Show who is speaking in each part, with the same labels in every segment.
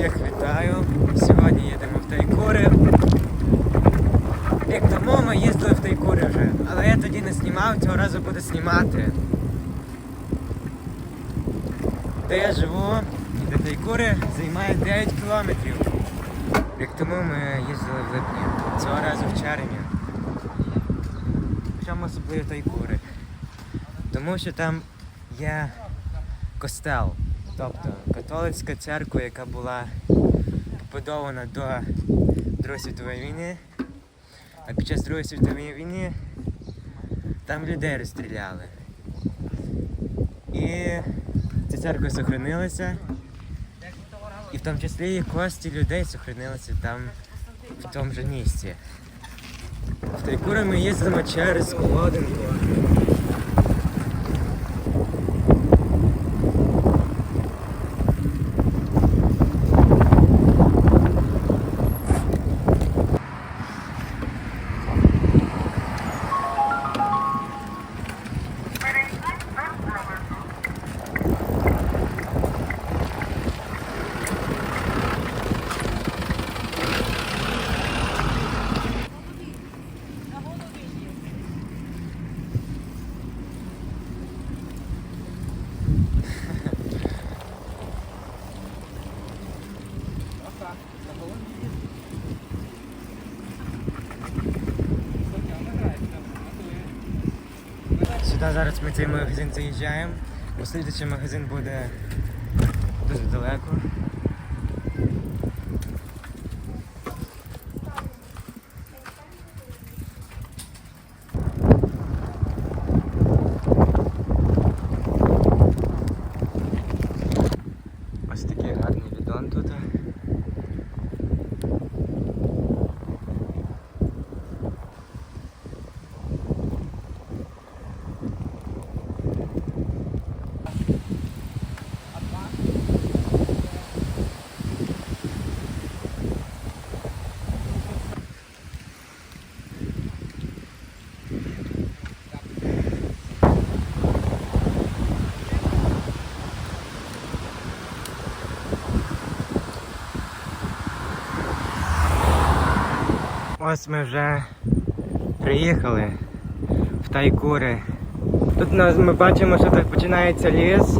Speaker 1: Всіх вітаю. Сьогодні їдемо в Тайкури. Рік тому ми їздили в Тайкури вже, але я тоді не знімав, цього разу буду знімати. Де я живу, і до Тайкури займає 9 кілометрів. Рік тому ми їздили в липні, цього разу в червні. Чому особливо Тайкури? Тому що там є костел, тобто католицька церква, яка була побудована до Другої світової війни, а під час Другої світової війни там людей розстріляли. І ця церква сохранилася, і в тому числі і кості людей сохранилися там в тому же місці. В Тайкури ми їздимо через Колодинку. Сюди зараз ми цей магазин заїжджаємо, бо магазин буде дуже далеко. Ось такий гарний відон тут. Ось ми вже приїхали в Тайкури. Тут нас, ми бачимо, що так починається ліс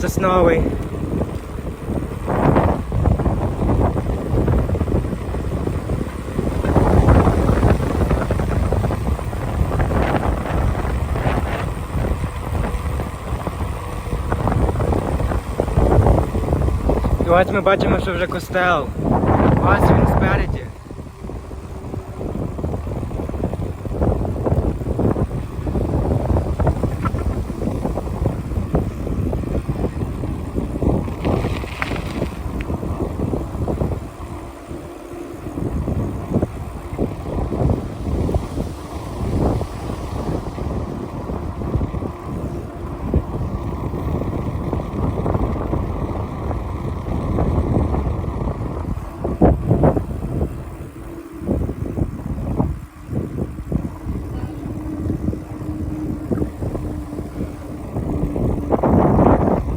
Speaker 1: сосновий. І ось ми бачимо, що вже костел. Ось він спереді.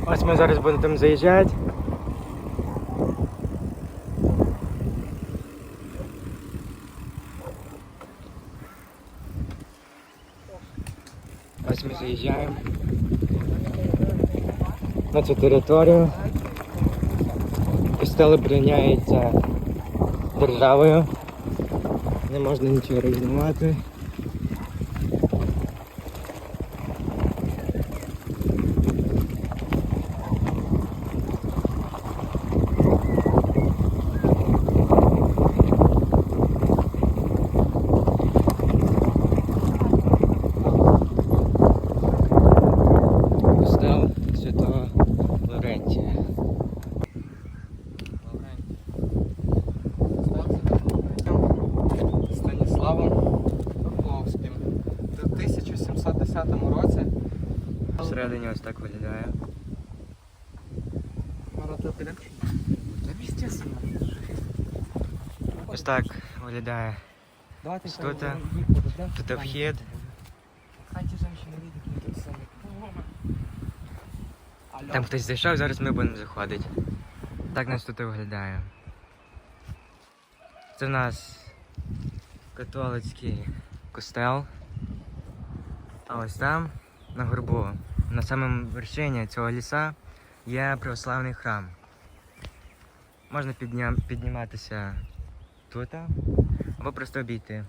Speaker 1: Ось ми зараз будемо там заїжджати. Ось ми заїжджаємо на цю територію. Костел обороняється державою. Не можна нічого руйнувати.
Speaker 2: 1710 році
Speaker 1: Всередині ось так виглядає. Ось так виглядає.
Speaker 2: Давайте
Speaker 1: Тут вхід. Там хтось зайшов, зараз ми будемо заходити. Так нас тут і виглядає. Це в нас католицький костел. Ось там, на горбу, на самому вершині цього ліса є православний храм. Можна підня... підніматися тут або просто обійти.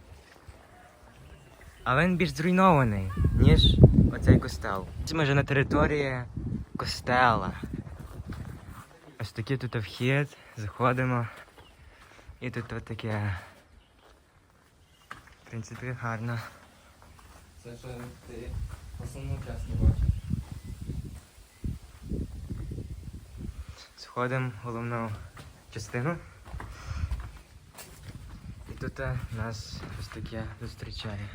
Speaker 1: Але він більш зруйнований, ніж оцей костел. Ми вже на території костела. Ось такий тут вхід, заходимо. І тут таке. В принципі, гарно.
Speaker 2: Це що ти основну часть не бачиш.
Speaker 1: Сходимо в головну частину. І тут е, нас ось таке зустрічає.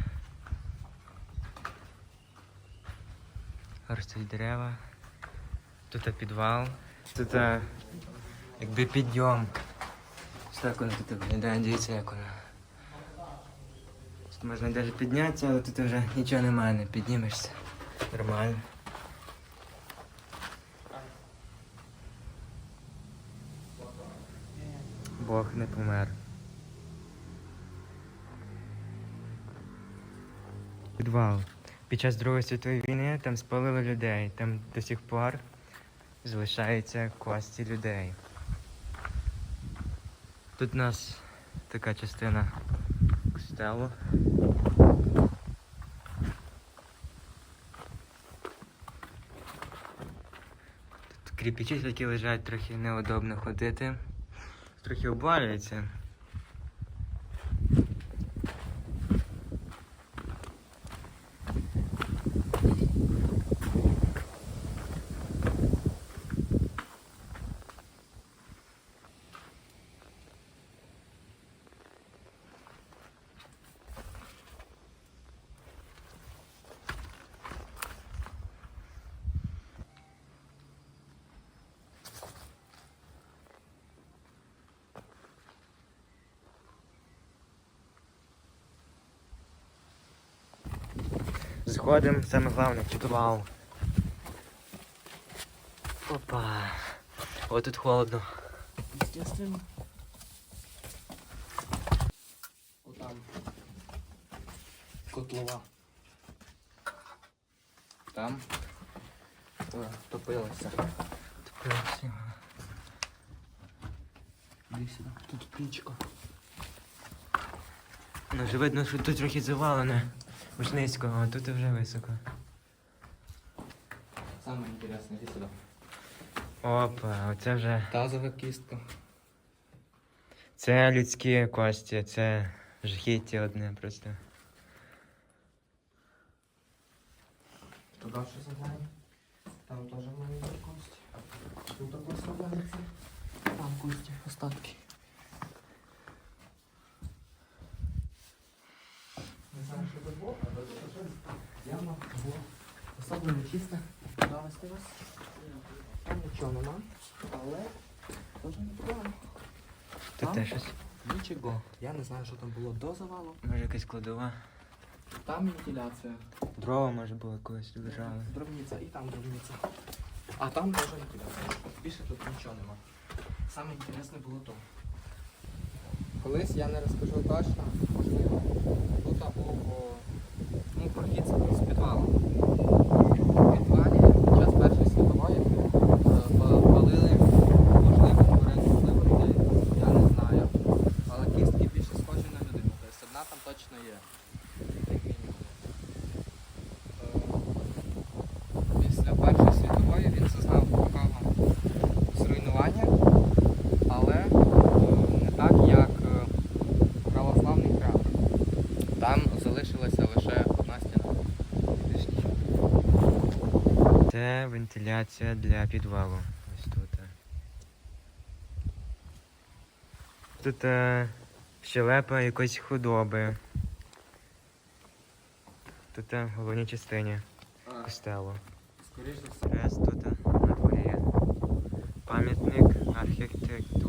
Speaker 1: Ростуть дерева. Тут е, підвал. Тут е, якби підйом. Ось так воно тут виглядає, дивіться, як воно. Можна навіть піднятися, але тут вже нічого немає, не піднімешся. Нормально. Бог не помер. Підвал. Під час Другої світової війни там спалили людей. Там до сих пор залишаються кості людей. Тут у нас така частина костелу. Тут кріпічі, які лежать, трохи неудобно ходити. Трохи обвалюється. Заходимо, саме головне, підвал. Опа. О, тут холодно.
Speaker 2: Естественно. Отам. Котлова. Там топилося. Іди сюди. Тут пічка.
Speaker 1: Ну, вже видно, що тут трохи завалене. Уж низько, а тут вже високо.
Speaker 2: Саме інтересне, іди сюди.
Speaker 1: Опа, оце вже.
Speaker 2: Тазова кістка.
Speaker 1: Це людські кості, це жахіття одне просто.
Speaker 2: Туди що заглянь. Там теж має бути кості. Тут також заглянеться. Там кості, остатки. Не було, але це щось особливо чисте. Довести вас. Там нічого нема, але теж непогано.
Speaker 1: Тут
Speaker 2: Там?
Speaker 1: теж щось.
Speaker 2: Нічого. Я не знаю, що там було до завалу.
Speaker 1: Може якась кладова.
Speaker 2: Там вентиляція.
Speaker 1: Дрова може було колись лежали.
Speaker 2: Дробниця і там дробниця. А там теж вентиляція. Більше тут нічого нема. Саме інтересне було то. Колись я не розкажу точно, можливо, тут був о, ну, прохід з підвалу. В підвалі під час Першої світової е, па- палили, можливо, говорили, можливо, людей. Я не знаю. Але кістки більше схожі на людину. Тобто одна там точно є. Як мінімум. Е, Після Першої світової він зазнав такого зруйнування, але е, не так, як е, православний храм. Там залишилася лише одна стіна. Більш нічого.
Speaker 1: Це вентиляція для підвалу. Ось тут. Тут е, щелепа якоїсь худоби. Тут е, в головній частині костелу.
Speaker 2: Скоріше все.
Speaker 1: Тут е, на дворі. Пам'ятник архітектури.